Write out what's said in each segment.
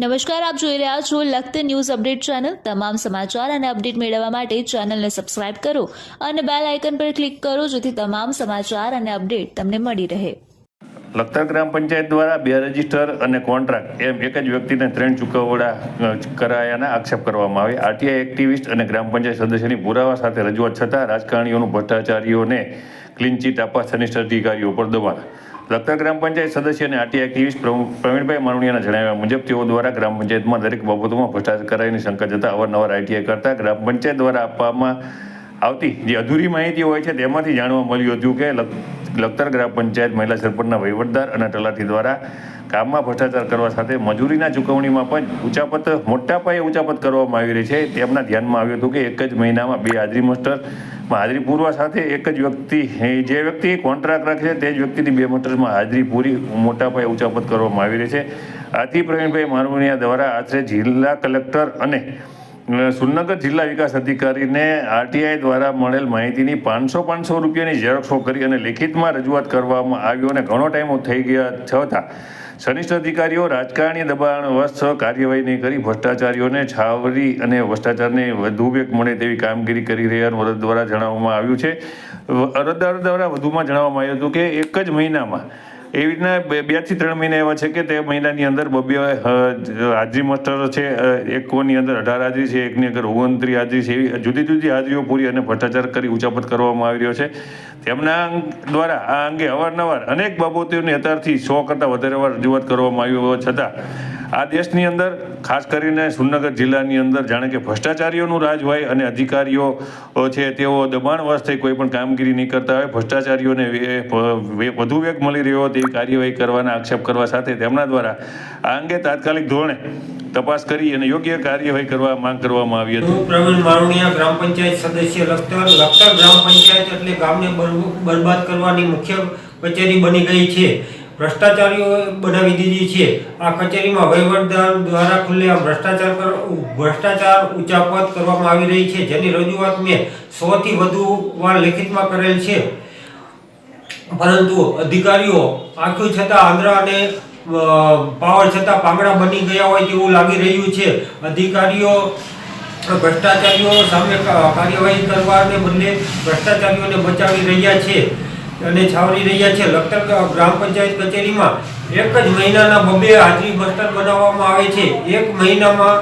નમસ્કાર, આપ જોઈ રહ્યા છો લખત ન્યૂઝ અપડેટ ચેનલ. તમામ સમાચાર અને અપડેટ મેળવવા માટે ચેનલને સબસ્ક્રાઇબ કરો અને બેલ આઇકન પર ક્લિક કરો જેથી તમામ સમાચાર અને અપડેટ તમને મળી રહે. લખતર ગ્રામ પંચાયત દ્વારા બે રજિસ્ટર અને કોન્ટ્રાક્ટ એમ એક જ વ્યક્તિને ત્રણ ચૂકવડા કરાયાના આક્ષેપ કરવામાં આવે આરટીઆઈ એક્ટિવિસ્ટ અને ગ્રામ પંચાયત સદસ્યની પુરાવા સાથે રજૂઆત છતાં રાજકારણીઓનું ભ્રષ્ટાચારીઓને ક્લીન ચીટ આપવા સનિષ્ઠ અધિકારીઓ પર દબાણ. લખતર ગ્રામ પંચાયત સદસ્ય અને આટી એક્ટિવિસ્ટ પ્રવીણભાઈ માણુડિયાના જણાવ્યા મુજબ તેઓ દ્વારા ગ્રામ પંચાયતમાં દરેક બાબતોમાં ભ્રષ્ટાચાર કરાયની શંકા જતા અવારનવાર આઈટીઆઈ કરતા ગ્રામ પંચાયત દ્વારા આપવામાં આવતી જે અધૂરી માહિતી હોય છે તેમાંથી જાણવા મળ્યું હતું કે લખતર ગ્રામ પંચાયત મહિલા સરપંચના વહીવટદાર અને તલાટી દ્વારા કામમાં ભ્રષ્ટાચાર કરવા સાથે મજૂરીના ચૂકવણીમાં પણ ઉચાપત, મોટા પાયે ઉચાપત કરવામાં આવી રહી છે. તેમના ધ્યાનમાં આવ્યું હતું કે એક જ મહિનામાં બે હાજરી માસ્ટરમાં હાજરી પૂરવા સાથે એક જ વ્યક્તિ જે વ્યક્તિ કોન્ટ્રાક્ટ રાખે છે, તે જ વ્યક્તિની બે માસ્ટરમાં હાજરી પૂરી મોટા પાયે ઉચાપત કરવામાં આવી રહી છે. આથી પ્રવીણભાઈ મારવણીયા દ્વારા આશરે જિલ્લા કલેક્ટર અને સુરનગર જિલ્લા વિકાસ અધિકારીને આરટીઆઈ દ્વારા મળેલ માહિતીની પાંચસો પાંચસો રૂપિયાની ઝેરોક્ષો કરી અને લેખિતમાં રજૂઆત કરવામાં આવ્યો અને ઘણો ટાઈમ થઈ ગયા છતાં સનિષ્ઠ અધિકારીઓ રાજકારણી દબાણ વસ્ત કાર્યવાહી નહીં કરી, ભ્રષ્ટાચારીઓને છાવરી અને ભ્રષ્ટાચારને વધુ વેગ મળે તેવી કામગીરી કરી રહ્યાનું અરજ દ્વારા જણાવવામાં આવ્યું છે. અરજદાર દ્વારા વધુમાં જણાવવામાં આવ્યું હતું કે એક જ મહિનામાં એવી રીતના બે બેથી ત્રણ મહિના એવા છે કે તે મહિનાની અંદર બબ્બે હાજરી માસ્ટર છે એક એકની અંદર અઢાર હાજરી છે, એકની અંદર ઓગણત્રીસ હાજરી છે, એવી જુદી જુદી હાજરીઓ પૂરી અને ભ્રષ્ટાચાર કરી ઉચાપત કરવામાં આવી રહ્યો છે. તેમના દ્વારા આ અંગે અવારનવાર અનેક બાબતોની અત્યારથી સો કરતાં વધારે વાર રજૂઆત કરવામાં આવી હોવા છતાં આ દેશની અંદર, ખાસ કરીને સુરનગર જિલ્લાની અંદર, જાણે કે ભ્રષ્ટાચારીઓનું રાજ હોય અને અધિકારીઓ છે, તેઓ દબાણવશ થઈ કોઈ પણ કામગીરી નહીં કરતા હોય, ભ્રષ્ટાચારીઓને વધુ વેગ મળી રહ્યો તેવી કાર્યવાહી કરવાના આક્ષેપ કરવા સાથે તેમના દ્વારા આ અંગે તાત્કાલિક ધોરણે તપાસ કરી અને યોગ્ય કાર્યવાહી કરવા માંગ કરવામાં આવી હતી. પ્રવીણ મારુણિયા ગ્રામ પંચાયત સદસ્ય લખતર લખતર ગ્રામ પંચાયત એટલે ગામને બરબાદ કરવાની મુખ્ય કચેરી બની ગઈ છે. ભ્રષ્ટાચારીઓ બનાવી દીધી છે. આ કચેરીમાં વહીવટદાર દ્વારા ખુલ્લેઆમ ભ્રષ્ટાચાર કર, ભ્રષ્ટાચાર ઉચાપત કરવામાં આવી રહી છે, જેની રજૂઆત મેં સોથી વધુ વાર લેખિતમાં કરેલ છે. પરંતુ અધિકારીઓ આખું છતાં આંધ્રા અને પાવર છતાં પાંગડા બની ગયા હોય તેવું લાગી રહ્યું છે. અધિકારીઓ ભ્રષ્ટાચારીઓ સામે કાર્યવાહી કરવાને બદલે ભ્રષ્ટાચારીઓને બચાવી રહ્યા છે. અને છાવરી રહ્યા છે. લખતર ગ્રામ પંચાયત કચેરીમાં એક જ મહિનાના બબે હાજરી બસ્તર બનાવવામાં આવે છે. એક મહિનામાં,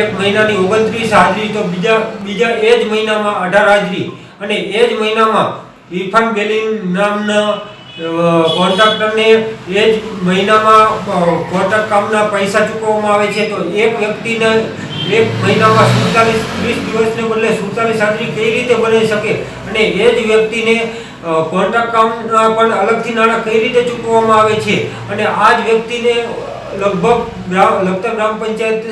એક મહિનાની ઓગણત્રીસ હાજરી તો બીજા બીજા એ જ મહિનામાં અઢાર હાજરી અને એ જ મહિનામાં ઇરફાન બેલીન નામના કોન્ટ્રાક્ટરને એ જ મહિનામાં કોન્ટ્રાક્ટ કામના પૈસા ચૂકવવામાં આવે છે. તો એક વ્યક્તિને એક મહિનામાં સુડતાલીસ, ત્રીસ દિવસને બદલે સુડતાલીસ હાજરી કઈ રીતે બની શકે? અને એ જ વ્યક્તિને કોન્ટ્રાક્ટ કામના પણ અલગથી નાણાં કઈ રીતે ચૂકવવામાં આવે છે? અને આ જ વ્યક્તિને લગભગ લખતર ગ્રામ પંચાયત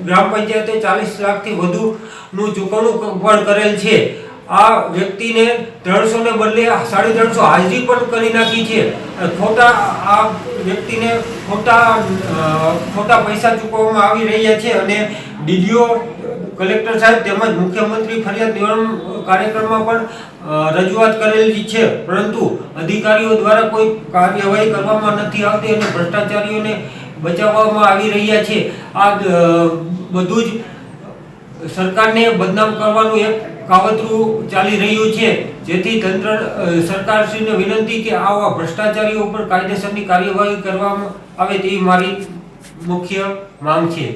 ગ્રામ પંચાયતે ચાલીસ લાખથી વધુનું ચૂકવણું પણ કરેલ છે. આ વ્યક્તિને ત્રણસો ને બદલે સાડી ત્રણસો હાજરી પણ કરી નાખી છે. ખોટા આ વ્યક્તિને ખોટા ખોટા પૈસા ચૂકવવામાં આવી રહ્યા છે અને ડીડીઓ, કલેક્ટર સાહેબ તેમજ મુખ્યમંત્રી ફરિયાદ નિવારણ કાર્યક્રમમાં પણ રજૂઆત કરેલી છે. પરંતુ અધિકારીઓ દ્વારા કોઈ કાર્યવાહી કરવામાં નથી આવતી અને ભ્રષ્ટાચારીઓને બચાવવામાં આવી રહ્યા છે. આ બધું જ સરકારને બદનામ કરવાનું એક કાવતરું ચાલી રહ્યું છે. જેથી તંત્ર સરકારશ્રીને વિનંતી કે આવા ભ્રષ્ટાચારીઓ ઉપર કાયદેસરની કાર્યવાહી કરવામાં આવે તેવી મારી મુખ્ય માંગ છે.